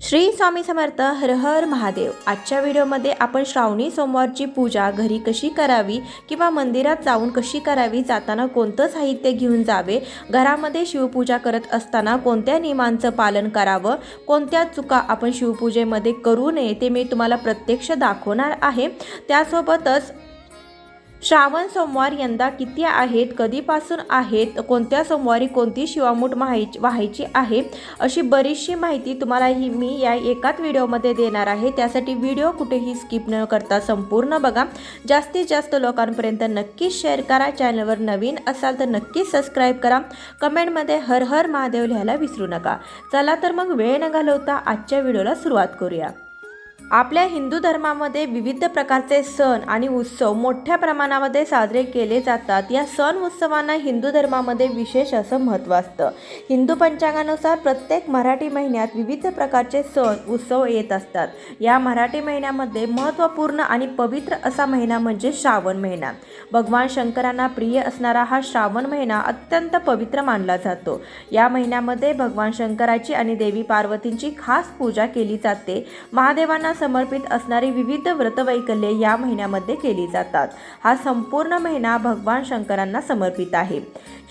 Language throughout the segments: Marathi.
श्री स्वामी समर्थ हर हर महादेव. आजच्या व्हिडिओमध्ये आपण श्रावणी सोमवारची पूजा घरी कशी करावी किंवा मंदिरात जाऊन कशी करावी जाताना कोणतं साहित्य घेऊन जावे घरामध्ये शिवपूजा करत असताना कोणत्या नियमांचं पालन करावं कोणत्या चुका आपण शिवपूजेमध्ये करू नये ते मी तुम्हाला प्रत्यक्ष दाखवणार आहे. त्यासोबतच श्रावण सोमवार यंदा किती आहेत कधीपासून आहेत कोणत्या सोमवारी कोणती शिवामूठ माहिती व्हायची आहे अशी बरीचशी माहिती तुम्हाला ही मी या एकाच व्हिडिओमध्ये देणार आहे. त्यासाठी व्हिडिओ कुठेही स्किप न करता संपूर्ण बघा. जास्तीत जास्त लोकांपर्यंत नक्कीच शेअर करा. चॅनलवर नवीन असाल तर नक्कीच सबस्क्राईब करा. कमेंटमध्ये हर हर महादेव लिहायला विसरू नका. चला तर मग वेळ न घालवता आजच्या व्हिडिओला सुरुवात करूया. आपल्या हिंदू धर्मामध्ये विविध प्रकारचे सण आणि उत्सव मोठ्या प्रमाणामध्ये साजरे केले जातात. या सण उत्सवांना हिंदू धर्मामध्ये विशेष असं महत्त्व असतं. हिंदू पंचांगानुसार प्रत्येक मराठी महिन्यात विविध प्रकारचे सण उत्सव येत असतात. या मराठी महिन्यामध्ये महत्त्वपूर्ण आणि पवित्र असा महिना म्हणजे श्रावण महिना. भगवान शंकरांना प्रिय असणारा हा श्रावण महिना अत्यंत पवित्र मानला जातो. या महिन्यामध्ये भगवान शंकराची आणि देवी पार्वतींची खास पूजा केली जाते. महादेवांना समर्पित असणारी विविध व्रतवैकल्ये या महिन्यामध्ये केली जातात. हा संपूर्ण महिना भगवान शंकरांना समर्पित आहे.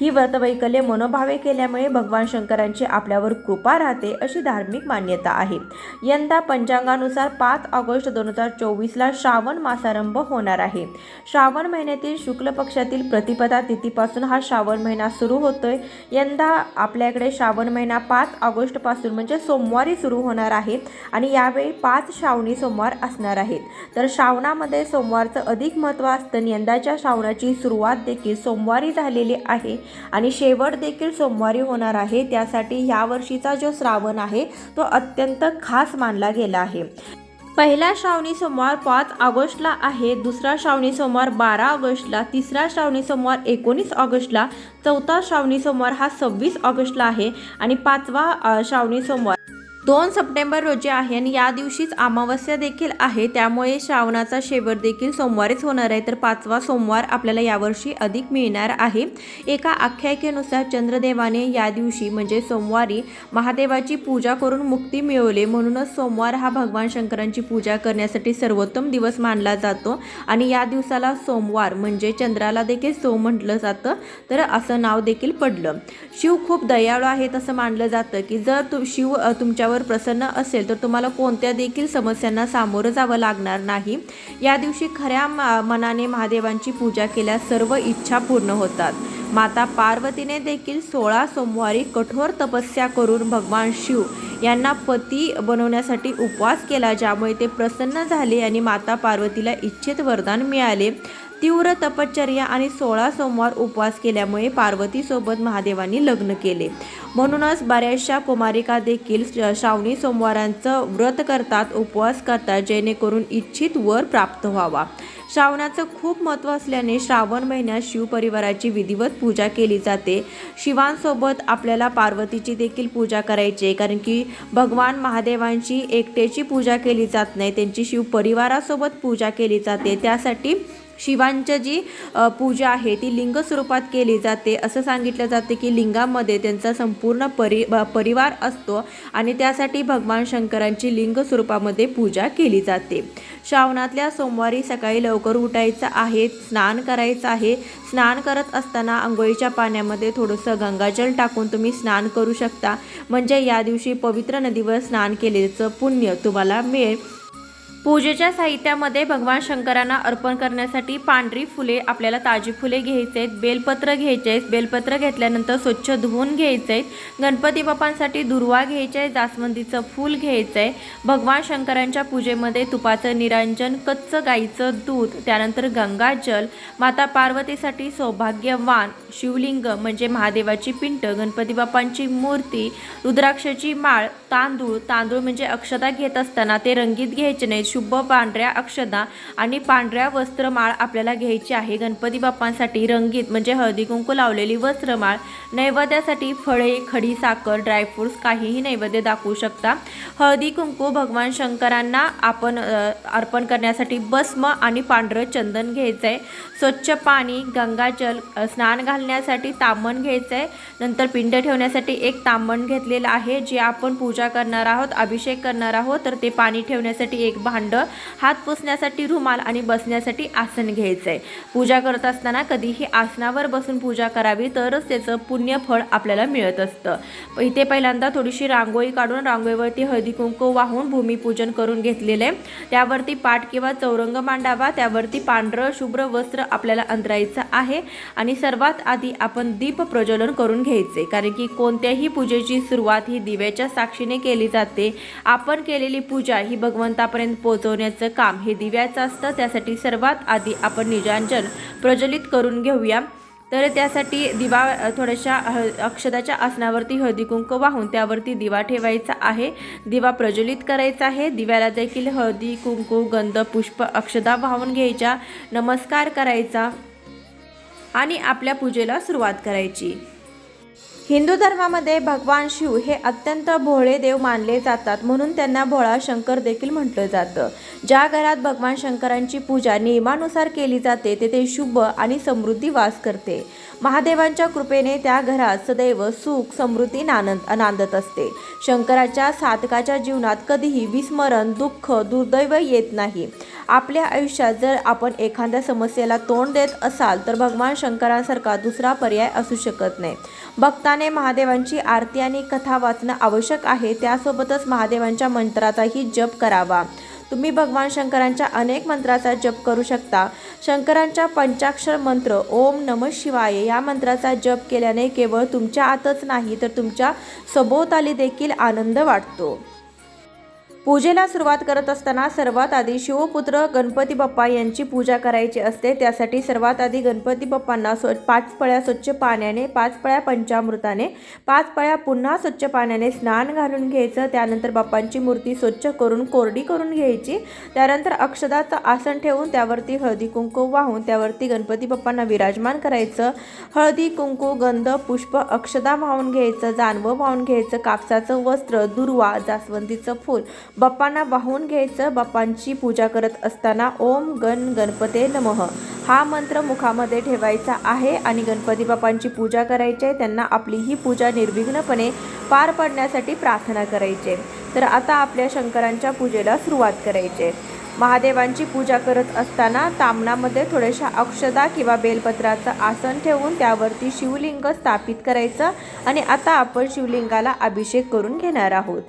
ही व्रतवैकल्य मनोभावे केल्यामुळे भगवान शंकरांची आपल्यावर कृपा राहते अशी धार्मिक मान्यता आहे. यंदा पंचांगानुसार पाच ऑगस्ट दोन हजार चोवीसला श्रावण मासारंभ होणार आहे. श्रावण महिन्यातील शुक्ल पक्षातील प्रतिपदा तिथीपासून हा श्रावण महिना सुरू होतोय. यंदा आपल्याकडे श्रावण महिना पाच ऑगस्टपासून म्हणजे सोमवारी सुरू होणार आहे आणि यावेळी पाच श्रावणी सोमवार असणार आहेत. तर श्रावणामध्ये सोमवारचं अधिक महत्त्व असतं आणि यंदाच्या श्रावणाची सुरुवात देखील सोमवारी झालेली आहे. आणि शेवट देखील सोमवारी होणार आहे. त्यासाठी ह्या वर्षीचा जो श्रावण आहे तो अत्यंत खास मानला गेला आहे. पहिला श्रावणी सोमवार पाच ऑगस्टला आहे. दुसरा श्रावणी सोमवार बारा ऑगस्टला. तिसरा श्रावणी सोमवार एकोणीस ऑगस्टला. चौथा श्रावणी सोमवार हा सव्वीस ऑगस्टला आहे. आणि पाचवा श्रावणी सोमवार दोन सप्टेंबर रोजी आहे आणि या दिवशीच अमावस्या देखील आहे. त्यामुळे श्रावणाचा शेवट देखील सोमवारीच होणार आहे. तर पाचवा सोमवार आपल्याला यावर्षी अधिक मिळणार आहे. एका आख्यायिकेनुसार चंद्रदेवाने या दिवशी म्हणजे सोमवारी महादेवाची पूजा करून मुक्ती मिळवली. म्हणूनच सोमवार हा भगवान शंकरांची पूजा करण्यासाठी सर्वोत्तम दिवस मानला जातो. आणि या दिवसाला सोमवार म्हणजे चंद्राला देखील सोम म्हटलं जातं. तर असं नाव देखील पडलं. शिव खूप दयाळू आहेत असं मानलं जातं की जर तु शिव तुमच्यावर तुमच्यावर प्रसन्न असेल तर तुम्हाला कोणत्या देखील समस्यांना सामोरं जावं लागणार नाही? या दिवशी खऱ्या मा- मनाने महादेवांची पूजा केल्यास सर्व इच्छा पूर्ण होतात. माता पार्वतीने देखील सोळा सोमवारी कठोर तपस्या करून भगवान शिव यांना पती बनवण्यासाठी उपवास केला ज्यामुळे ते प्रसन्न झाले आणि माता पार्वतीला इच्छित वरदान मिळाले. तीव्र तपश्चर्या आणि सोळा सोमवार उपवास केल्यामुळे पार्वतीसोबत महादेवांनी लग्न केले. म्हणूनच बऱ्याचशा कुमारिका देखील श- श्रावणी सोमवारांचं व्रत करतात उपवास करतात जेणेकरून इच्छित वर प्राप्त व्हावा. श्रावणाचं खूप महत्त्व असल्याने श्रावण महिन्यात शिवपरिवाराची विधिवत पूजा केली जाते. शिवांसोबत आपल्याला पार्वतीची देखील पूजा करायची आहे कारण की भगवान महादेवांची एकटेची पूजा केली जात नाही त्यांची शिवपरिवारासोबत पूजा केली जाते. त्यासाठी शिवांची जी पूजा आहे ती लिंग स्वरूपात केली जाते. असं सांगितलं जाते की लिंगामध्ये त्यांचा संपूर्ण परि परिवार असतो आणि त्यासाठी भगवान शंकरांची लिंग स्वरूपामध्ये पूजा केली जाते. श्रावणातल्या सोमवारी सकाळी लवकर उठायचं आहे स्नान करायचं आहे. स्नान करत असताना आंघोळीच्या पाण्यामध्ये थोडंसं गंगाजल टाकून तुम्ही स्नान करू शकता. म्हणजे या दिवशी पवित्र नदीवर स्नान केल्याचं पुण्य तुम्हाला मिळेल. पूजेच्या साहित्यामध्ये भगवान शंकरांना अर्पण करण्यासाठी पांढरी फुले आपल्याला ताजी फुले घ्यायचे आहेत बेलपत्र घ्यायचे आहेत. बेलपत्र घेतल्यानंतर स्वच्छ धुवून घ्यायचे आहेत. गणपती बाप्पांसाठी दुर्वा घ्यायचे आहे जास्वंदीचं फूल घ्यायचं आहे. भगवान शंकरांच्या पूजेमध्ये तुपाचं निरांजन कच्चं गाईचं दूध त्यानंतर गंगाजल माता पार्वतीसाठी सौभाग्यवान शिवलिंग म्हणजे महादेवाची पिंट गणपती बाप्पांची मूर्ती रुद्राक्षाची माळ तांदूळ. तांदूळ म्हणजे अक्षता घेत असताना ते रंगीत घ्यायचे नाहीत. शुभ पांढऱ्या अक्षदा आणि पांढऱ्या वस्त्रमाळ आपल्याला घ्यायची आहे. गणपती बाप्पांसाठी रंगीत म्हणजे हळदी कुंकू लावलेली वस्त्रमाळ नैवेद्यासाठी फळे खडी साखर ड्रायफ्रुट्स काहीही नैवेद्य दाखवू शकता. हळदी कुंकू भगवान शंकरांना आपण अर्पण करण्यासाठी भस्म आणि पांढरं चंदन घ्यायचं आहे स्वच्छ पाणी गंगाजल स्नान घालण्यासाठी तामण घ्यायचं आहे नंतर पिंड ठेवण्यासाठी एक तामण घेतलेलं आहे. जे आपण पूजा करणार आहोत अभिषेक करणार आहोत तर ते पाणी ठेवण्यासाठी एक भांड हात पुसण्यासाठी रुमाल आणि बसण्यासाठी आसन घ्यायचं आहे पूजा करत असताना कधीही आसनावर बसून पूजा करावी तरच त्याचं पुण्य फळ आपल्याला मिळत असतं. इथे पहिल्यांदा थोडीशी रांगोळी काढून रांगोळीवरती हळदी कुंकू वाहून भूमिपूजन करून घेतलेलं. आहे त्यावरती पाठ किंवा चौरंग मांडावा त्यावरती पांढरं शुभ्र वस्त्र आपल्याला अंतरायचं आहे आणि सर्वात आधी आपण दीप प्रज्वलन करून घ्यायचे. कारण की कोणत्याही पूजेची सुरुवात ही दिव्याच्या साक्षीने केली जाते. आपण केलेली पूजा ही भगवंतापर्यंत पोचवण्याचं काम हे दिव्याचं असतं. त्यासाठी सर्वात आधी आपण निजांजन प्रज्वलित करून घेऊया. तर त्यासाठी दिवा थोड्याशा हळ अक्षदाच्या आसनावरती हळदी कुंकू वाहून त्यावरती दिवा ठेवायचा आहे. दिवा प्रज्वलित करायचा आहे. दिव्याला देखील हळदी कुंकू गंध पुष्प अक्षदा वाहून घ्यायच्या. नमस्कार करायचा आणि आपल्या पूजेला सुरुवात करायची. हिंदू धर्मामध्ये भगवान शिव हे अत्यंत भोळे देव मानले जातात म्हणून त्यांना भोळा शंकर देखील म्हटलं जातं. ज्या घरात भगवान शंकरांची पूजा नियमानुसार केली जाते तेथे शुभ आणि समृद्धी वास करते. महादेवांच्या कृपेने त्या घरात सदैव सुख समृद्धी नानंद नांदत असते. शंकराच्या साधकाच्या जीवनात कधीही विस्मरण दुःख दुर्दैव येत नाही. आपल्या आयुष्यात जर आपण एखाद्या समस्येला तोंड देत असाल तर भगवान शंकरांसारखा दुसरा पर्याय असू शकत नाही. भक्ताने महादेवांची आरती आणि कथा वाचणं आवश्यक आहे. त्यासोबतच महादेवांच्या मंत्राचाही जप करावा. तुम्ही भगवान शंकरांच्या अनेक मंत्राचा जप करू शकता. शंकरांच्या पंचाक्षर मंत्र ओम नम शिवाय या मंत्राचा जप केल्याने केवळ तुमच्या आतच नाही तर तुमच्या सभोवताली देखील आनंद वाटतो. पूजेला सुरुवात करत असताना सर्वात आधी शिवपुत्र गणपती बाप्पा यांची पूजा करायची असते. त्यासाठी सर्वात आधी गणपती बाप्पांना स्व पाच पळ्या स्वच्छ पाण्याने पाच पळ्या पंचामृताने पाच पळ्या पुन्हा स्वच्छ पाण्याने स्नान घालून घ्यायचं. त्यानंतर बाप्पांची मूर्ती स्वच्छ करून कोरडी करून घ्यायची. त्यानंतर अक्षदाचं आसन ठेवून त्यावरती हळदी कुंकू वाहून त्यावरती गणपती बाप्पांना विराजमान करायचं. हळदी कुंकू गंध पुष्प अक्षदा वाहून घ्यायचं जानवं वाहून घ्यायचं कापसाचं वस्त्र दुर्वा जास्वंदीचं फूल बाप्पांना वाहून घ्यायचं बाप्पांची पूजा करत असताना ओम गण गणपते नमः. हा मंत्र मुखामध्ये ठेवायचा आहे आणि गणपती बाप्पांची पूजा करायची आहे त्यांना आपली ही पूजा निर्विघ्नपणे पार पडण्यासाठी प्रार्थना करायची. तर आता आपल्या शंकरांच्या पूजेला सुरुवात करायची. महादेवांची पूजा करत असताना तामणामध्ये थोड्याशा अक्षदा किंवा बेलपत्राचं आसन ठेवून त्यावरती शिवलिंग स्थापित करायचं आणि आता आपण शिवलिंगाला अभिषेक करून घेणार आहोत.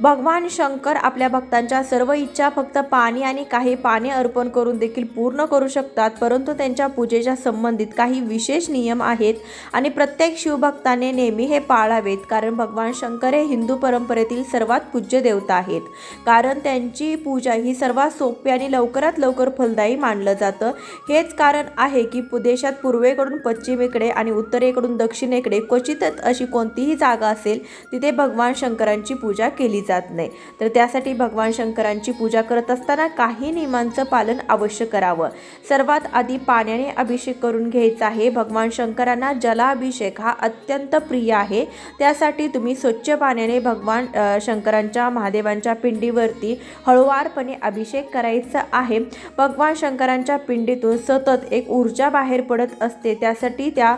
भगवान शंकर आपल्या भक्तांच्या सर्व इच्छा फक्त पाणी आणि काही पाने अर्पण करून देखील पूर्ण करू शकतात परंतु त्यांच्या पूजेच्या संबंधित काही विशेष नियम आहेत आणि प्रत्येक शिवभक्ताने नेहमी हे पाळावेत कारण भगवान शंकर हे हिंदू परंपरेतील सर्वात पूज्य देवता आहेत. कारण त्यांची पूजा ही सर्वात सोपी आणि लवकरात लवकर फलदायी मानलं जातं. हेच कारण आहे की देशात पूर्वेकडून पश्चिमेकडे आणि उत्तरेकडून दक्षिणेकडे क्वचितच अशी कोणतीही जागा असेल तिथे भगवान शंकरांची पूजा केली जात नाही. तर त्यासाठी भगवान शंकरांची पूजा करत असताना काही नियमांचं पालन अवश्य करावं. सर्वात आधी पाण्याने अभिषेक करून घ्यायचा आहे. भगवान शंकरांना जलाभिषेक हा अत्यंत प्रिय आहे. त्यासाठी तुम्ही स्वच्छ पाण्याने भगवान शंकरांच्या महादेवांच्या पिंडीवरती हळुवारपणे अभिषेक करायचा आहे. भगवान शंकरांच्या पिंडीतून सतत एक ऊर्जा बाहेर पडत असते. त्यासाठी त्या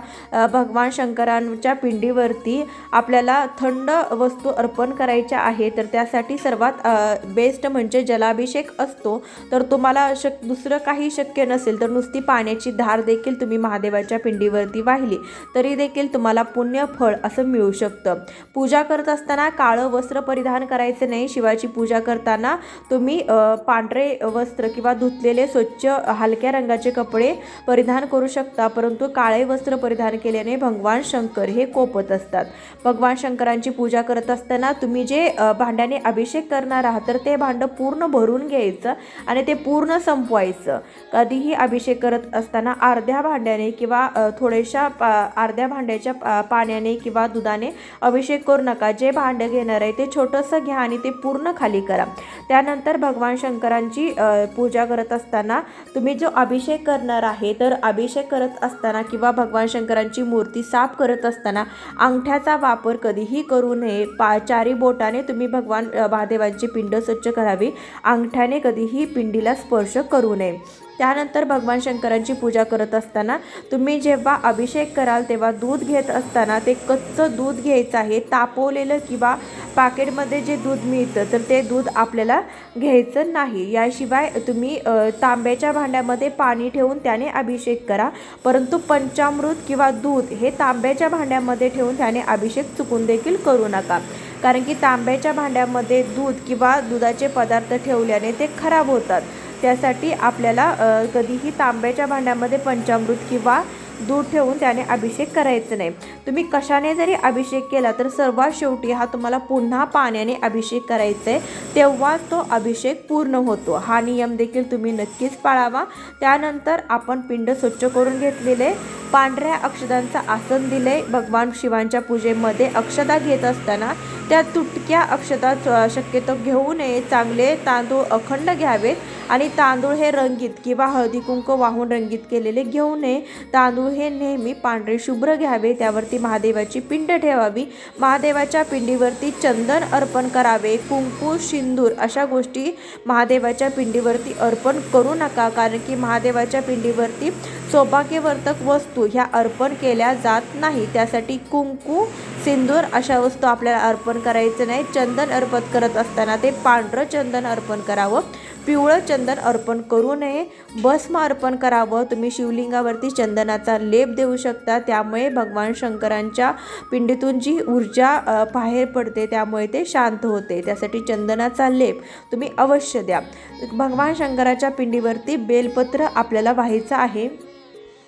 भगवान शंकरांच्या पिंडीवरती आपल्याला थंड वस्तू अर्पण करायच्या आहेत. तर त्यासाठी सर्वात बेस्ट म्हणजे जलाभिषेक असतो. तर तुम्हाला शक दुसरं काही शक्य नसेल तर नुसती पाण्याची धार देखील तुम्ही महादेवाच्या पिंडीवरती वाहिली तरी देखील तुम्हाला पुण्य फळ असं मिळू शकतं. पूजा करत असताना काळं वस्त्र परिधान करायचं नाही. शिवाची पूजा करताना तुम्ही पांढरे वस्त्र किंवा धुतलेले स्वच्छ हलक्या रंगाचे कपडे परिधान करू शकता परंतु काळे वस्त्र परिधान केल्याने भगवान शंकर हे कोपत असतात. भगवान शंकरांची पूजा करत असताना तुम्ही जे भा भांड्याने अभिषेक करणार आहात तर ते भांडं पूर्ण भरून घ्यायचं आणि ते पूर्ण संपवायचं. कधीही अभिषेक करत असताना अर्ध्या भांड्याने किंवा थोड्याशा पा अर्ध्या भांड्याच्या पा- पाण्याने किंवा दुधाने अभिषेक करू नका. जे भांडं घेणार आहे ते छोटंसं घ्या आणि ते पूर्ण खाली करा. त्यानंतर भगवान शंकरांची पूजा करत असताना तुम्ही जो अभिषेक करणार आहे तर अभिषेक करत असताना किंवा भगवान शंकरांची मूर्ती साफ करत असताना अंगठ्याचा वापर कधीही करू नये. पा चारी बोटाने तुम्ही भगवान महादेवांची पिंड स्वच्छ करावी. अंगठ्याने कधीही पिंडीला स्पर्श करू नये. त्यानंतर भगवान शंकरांची पूजा करत असताना तुम्ही जेव्हा अभिषेक कराल तेव्हा दूध घेत असताना ते कच्चं दूध घ्यायचं आहे तापवलेलं किंवा पाकेटमध्ये जे दूध मिळतं तर ते दूध आपल्याला घ्यायचं नाही. याशिवाय तुम्ही तांब्याच्या भांड्यामध्ये पाणी ठेवून त्याने अभिषेक करा. परंतु पंचामृत किंवा दूध हे तांब्याच्या भांड्यामध्ये ठेवून त्याने अभिषेक चुकून देखील करू नका. कारण की तांब्याच्या भांड्यामध्ये दूध किंवा दुधाचे पदार्थ ठेवल्याने ते खराब होतात. त्यासाठी आपल्याला कधीही तांब्याच्या भांड्यामध्ये पंचामृत किंवा दूध ठेवून त्याने अभिषेक करायचं नाही. तुम्ही कशाने जरी अभिषेक केला तर सर्वात शेवटी हा तुम्हाला पुन्हा पाण्याने अभिषेक करायचा आहे तेव्हाच तो अभिषेक पूर्ण होतो. हा नियम देखील तुम्ही नक्कीच पाळावा. त्यानंतर आपण पिंड स्वच्छ करून घेतलेले पांढऱ्या अक्षदांचं आसन दिले. भगवान शिवांच्या पूजेमध्ये अक्षदा घेत असताना त्या तुटक्या अक्षतात शक्यतो घेऊ नये. चांगले तांदूळ अखंड घ्यावेत आणि तांदूळ हे रंगीत किंवा हळदी कुंक वाहून रंगीत केलेले घेऊ नये. तांदूळ हे नेहमी पांढरे शुभ्र घ्यावे त्यावरती महादेवाची पिंड ठेवावी. महादेवाच्या पिंडीवरती चंदन अर्पण करावे. कुंकू सिंदूर अशा गोष्टी महादेवाच्या पिंडीवरती अर्पण करू नका कारण की महादेवाच्या पिंडीवरती सौभाग्यवर्धक वस्तू ह्या अर्पण केल्या जात नाही. त्यासाठी कुंकू सिंदूर अशा वस्तू आपल्याला अर्पण करायचं नाही. चंदन अर्पण करत असताना ते पांढरं चंदन अर्पण करावं. पिवळं चंदन अर्पण करू नये. भस्म अर्पण करावं. तुम्ही शिवलिंगावरती चंदनाचा लेप देऊ शकता. त्यामुळे भगवान शंकरांच्या पिंडीतून जी ऊर्जा बाहेर पडते त्यामुळे ते शांत होते. त्यासाठी चंदनाचा लेप तुम्ही अवश्य द्या. भगवान शंकराच्या पिंडीवरती बेलपत्र आपल्याला व्हायचं आहे.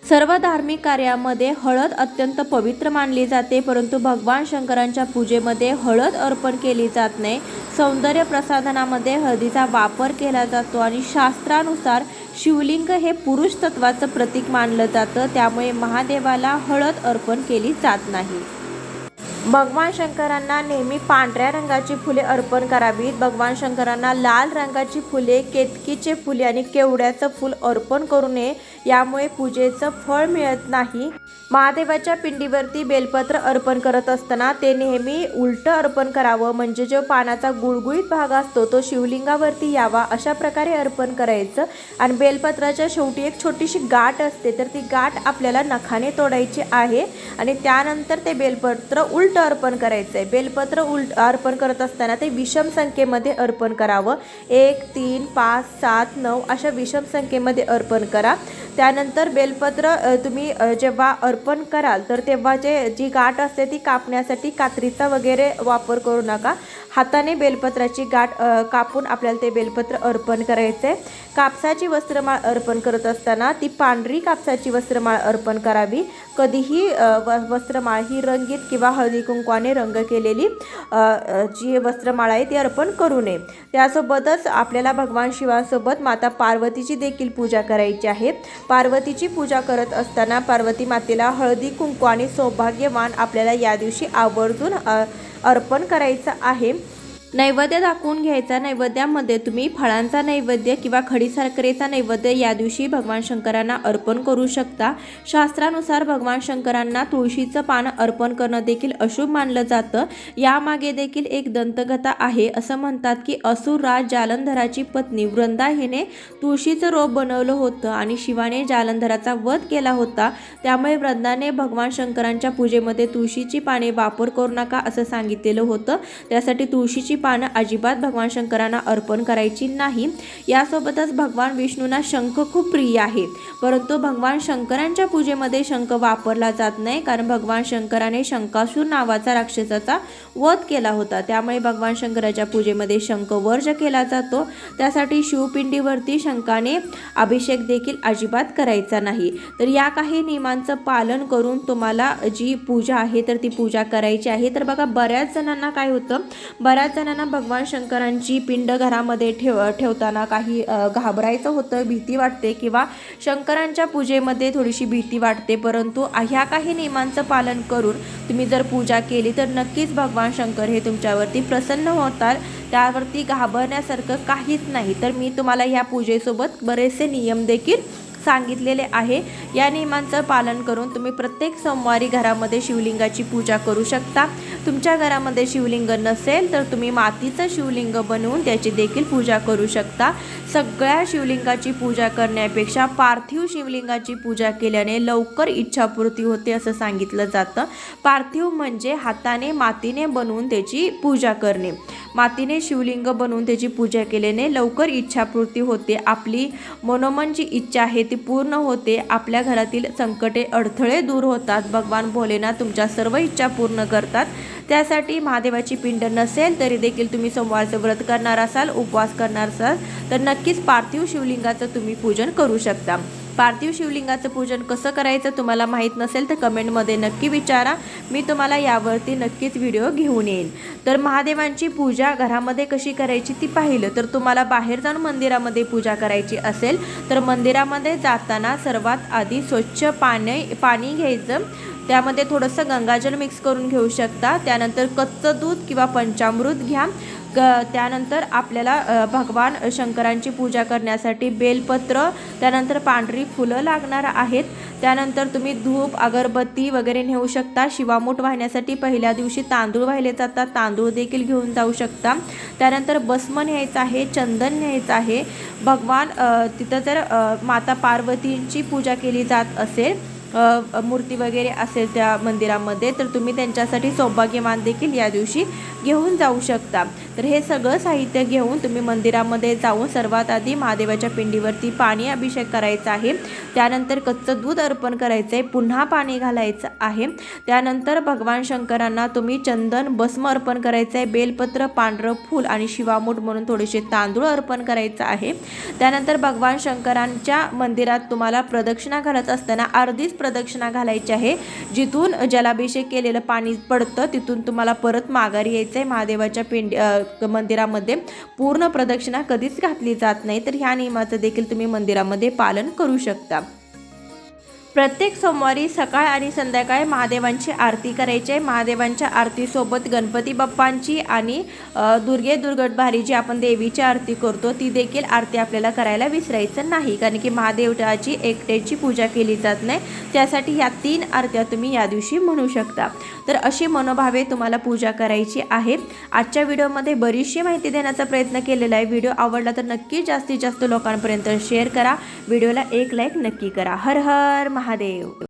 सर्व धार्मिक कार्यामध्ये हळद अत्यंत पवित्र मानली जाते परंतु भगवान शंकरांच्या पूजेमध्ये हळद अर्पण केली जात नाही. सौंदर्य प्रसाधनामध्ये हळदीचा वापर केला जातो आणि शास्त्रानुसार शिवलिंग हे पुरुष तत्वाचं प्रतीक मानलं जातं त्यामुळे महादेवाला हळद अर्पण केली जात नाही. भगवान शंकरांना नेहमी पांढऱ्या रंगाची फुले अर्पण करावीत. भगवान शंकरांना लाल रंगाची फुले केतकीचे फुले आणि केवड्याचं फूल अर्पण करू नये. यामुळे पूजेचं फळ मिळत नाही. महादेवाच्या पिंडीवरती बेलपत्र अर्पण करत असताना ते नेहमी उलटं अर्पण करावं म्हणजे जो पानाचा गुळगुळीत भाग असतो तो शिवलिंगावरती यावा अशा प्रकारे अर्पण करायचं. आणि बेलपत्राच्या शेवटी एक छोटीशी गाठ असते तर ती गाठ आपल्याला नखाने तोडायची आहे. आणि त्यानंतर ते बेलपत्र उलट अर्पण करायचं आहे बेलपत्र उलट अर्पण करत असताना ते विषम संख्येमध्ये अर्पण करावं. एक तीन पाच सात नऊ अशा विषम संख्येमध्ये अर्पण करा. त्यानंतर बेलपत्र तुम्ही जेव्हा अर्प अर्पण कराल तर तेव्हा जे जी गाठ असते ती कापण्यासाठी कात्रीचा वगैरे वापर करू नका. हाताने बेलपत्राची गाठ कापून आपल्याला ते बेलपत्र अर्पण करायचं. आहे कापसाची वस्त्रमाळ अर्पण करत असताना ती पांढरी कापसाची वस्त्रमाळ अर्पण करावी. कधीही व वस्त्रमाळ ही रंगीत किंवा हळदी कुंकवाने रंग केलेली जी वस्त्रमाळ आहे ती अर्पण करू नये. त्यासोबतच आपल्याला भगवान शिवासोबत माता पार्वतीची देखील पूजा करायची आहे. पार्वतीची पूजा करत असताना पार्वती मातेला हळदी कुंकू आणि सौभाग्यवान आपल्याला या दिवशी आवर्जून अ, अर्पण करायचं आहे. नैवेद्य दाखवून घ्यायचा नैवेद्यामध्ये तुम्ही फळांचा नैवेद्य किंवा खडीसारखरेचा नैवेद्य या दिवशी भगवान शंकरांना अर्पण करू शकता. शास्त्रानुसार भगवान शंकरांना तुळशीचं पान अर्पण करणं देखील अशुभ मानलं जातं. यामागे देखील एक दंतकथा आहे. असं म्हणतात की असुर राज जालंधराची पत्नी वृंदा हिने तुळशीचं रोप बनवलं होतं आणि शिवाने जालंधराचा वध केला होता. त्यामुळे वृंदाने भगवान शंकरांच्या पूजेमध्ये तुळशीची पाने वापर करू नका असं सांगितलेलं होतं. त्यासाठी तुळशीची पानं अजिबात भगवान शंकरांना अर्पण करायची नाही. यासोबतच भगवान विष्णूंना शंख खूप प्रिय आहे. परंतु भगवान शंकरांच्या पूजेमध्ये शंख वापरला जात नाही कारण भगवान शंकराने शंकासूर नावाचा राक्षसाचा वध केला होता. त्यामुळे भगवान शंकराच्या पूजेमध्ये शंख वर्ज केला जातो. त्यासाठी शिवपिंडीवरती शंकाने अभिषेक देखील अजिबात करायचा नाही. तर या काही नियमांचं पालन करून तुम्हाला जी पूजा आहे तर ती पूजा करायची आहे. तर बघा बऱ्याच जणांना काय होतं? बऱ्याच जणांना जणांना भगवान शंकरांची पिंड घरामध्ये ठेव ठेवताना काही घाबरायचं होतं भीती वाटते किंवा शंकरांच्या पूजेमध्ये थोडीशी भीती वाटते परंतु ह्या काही नियमांचं पालन करून तुम्ही जर पूजा केली तर नक्कीच भगवान शंकर हे तुमच्यावरती प्रसन्न होतात. त्यावरती घाबरण्यासारखं काहीच नाही. तर मी तुम्हाला ह्या पूजेसोबत बरेचसे नियम देखील सांगितलेले आहे. या नियमांचं पालन करून तुम्ही प्रत्येक सोमवारी घरामध्ये शिवलिंगाची पूजा करू शकता. तुमच्या घरामध्ये शिवलिंग नसेल तर तुम्ही मातीचं शिवलिंग बनवून त्याची देखील पूजा करू शकता. सगळ्या शिवलिंगाची पूजा करण्यापेक्षा पार्थिव शिवलिंगाची पूजा केल्याने लवकर इच्छापूर्ती होते असं सांगितलं जातं. पार्थिव म्हणजे हाताने मातीने बनवून त्याची पूजा करणे. मातीने शिवलिंग बनवून त्याची पूजा केल्याने लवकर इच्छापूर्ती होते. आपली मनोमन जी इच्छा आहे ती पूर्ण होते. आपल्या घरातील संकटे अडथळे दूर होतात. भगवान भोलेनाथ तुमच्या सर्व इच्छा पूर्ण करतात. त्यासाठी महादेवाची पिंड नसेल तरी देखील तुम्ही सोमवारचं व्रत करणार असाल उपवास करणार असाल तर नक्कीच पार्थिव शिवलिंगाचं तुम्ही पूजन करू शकता. पार्थिव शिवलिंगाचं पूजन कसं करायचं तुम्हाला माहीत नसेल तर कमेंटमध्ये नक्की विचारा. मी तुम्हाला यावरती नक्कीच व्हिडिओ घेऊन येईन. तर महादेवांची पूजा घरामध्ये कशी करायची ती पाहिलं तर तुम्हाला बाहेर जाऊन मंदिरामध्ये पूजा करायची असेल तर मंदिरामध्ये जाताना सर्वात आधी स्वच्छ पाणी पाणी घ्यायचं त्यामध्ये थोडंसं गंगाजल मिक्स करून घेऊ शकता. त्यानंतर कच्चं दूध किंवा पंचामृत घ्या. ग त्यानंतर आपल्याला भगवान शंकरांची पूजा करण्यासाठी बेलपत्र त्यानंतर पांढरी फुलं लागणार आहेत. त्यानंतर तुम्ही धूप अगरबत्ती वगैरे नेऊ शकता. शिवामूठ वाहण्यासाठी पहिल्या दिवशी तांदूळ वाहिले जातात. तांदूळ देखील घेऊन जाऊ शकता. त्यानंतर भस्म न्यायचं आहे चंदन न्यायचं आहे. भगवान तिथं जर माता पार्वतींची पूजा केली जात असेल मूर्ती वगैरे असेल त्या मंदिरामध्ये तर तुम्ही त्यांच्यासाठी सौभाग्यवान देखील या दिवशी घेऊन जाऊ शकता. तर हे सगळं साहित्य घेऊन तुम्ही मंदिरामध्ये जाऊन सर्वात आधी महादेवाच्या पिंडीवरती पाणी अभिषेक करायचा आहे. त्यानंतर कच्चं दूध अर्पण करायचं आहे पुन्हा पाणी घालायचं आहे. त्यानंतर भगवान शंकरांना तुम्ही चंदन भस्म अर्पण करायचं आहे बेलपत्र पांढरं फूल आणि शिवामूठ म्हणून थोडेसे तांदूळ अर्पण करायचं आहे. त्यानंतर भगवान शंकरांच्या मंदिरात तुम्हाला प्रदक्षिणा घालत असताना अर्धीच प्रदक्षिणा घालायची आहे. जिथून जलाभिषेक केलेलं पाणी पडतं तिथून तुम्हाला परत माघारी यायचं आहे महादेवाच्या पिंड मंदिरामध्ये पूर्ण प्रदक्षिणा कधीच घातली जात नाही. तर ह्या नियमाचं देखील तुम्ही मंदिरामध्ये पालन करू शकता. प्रत्येक सोमवारी सकाळ आणि संध्याकाळी महादेवांची आरती करायची. आहे महादेवांच्या आरतीसोबत गणपती बाप्पांची आणि दुर्गे दुर्गे दुर्गटभारी जी आपण देवीची आरती करतो. ती देखील आरती आपल्याला करायला विसरायचं नाही. कारण की महादेवताची एकट्याची पूजा केली जात नाही. त्यासाठी ह्या तीन आरत्या तुम्ही या दिवशी म्हणू शकता. तर अशी मनोभावे तुम्हाला पूजा करायची आहे. आजच्या व्हिडिओमध्ये बरीचशी माहिती देण्याचा प्रयत्न केलेला आहे. व्हिडिओ आवडला तर नक्की जास्तीत जास्त लोकांपर्यंत शेअर करा. व्हिडिओला एक लाईक नक्की करा. हर हर महादेव